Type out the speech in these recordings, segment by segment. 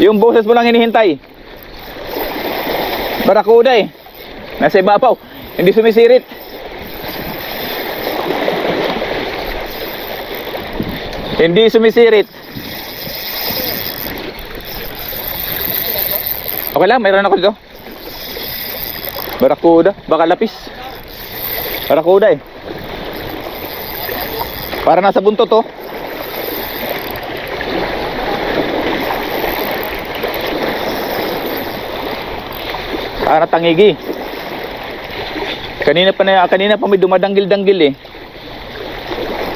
Yung boses mo lang hinihintay. Barakuda eh. Nasa ibabaw. Hindi sumisirit. Hindi sumisirit. Okay lang, mayroon ako dito. Barakuda, baka lapis. Barakuda eh. Para nasa buntot to. Para tangigi. Kanina pa na kanina pa may dumadanggil-danggil eh.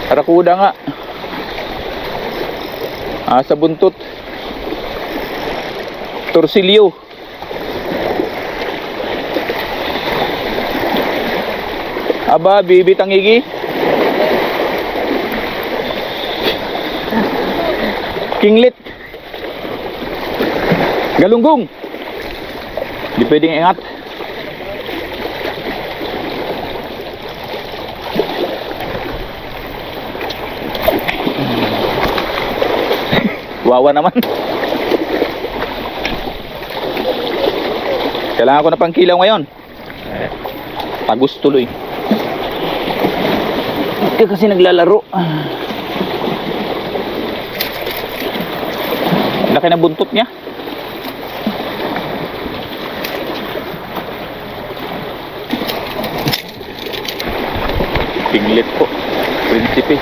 Barakuda nga. Ah, sa buntot. Torsilyo. Aba, bibi tangigi. Kinglit. Galunggong. Di pwedeng ingat. Wawa naman. Kailangan ko na pang kilaw ngayon. Tagus tuloy. Hindi kasi naglalaro. Laki na buntot niya. Pinglet po. Prinsipe.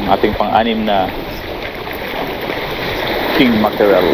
Ang ating pang-anim na king mackerel.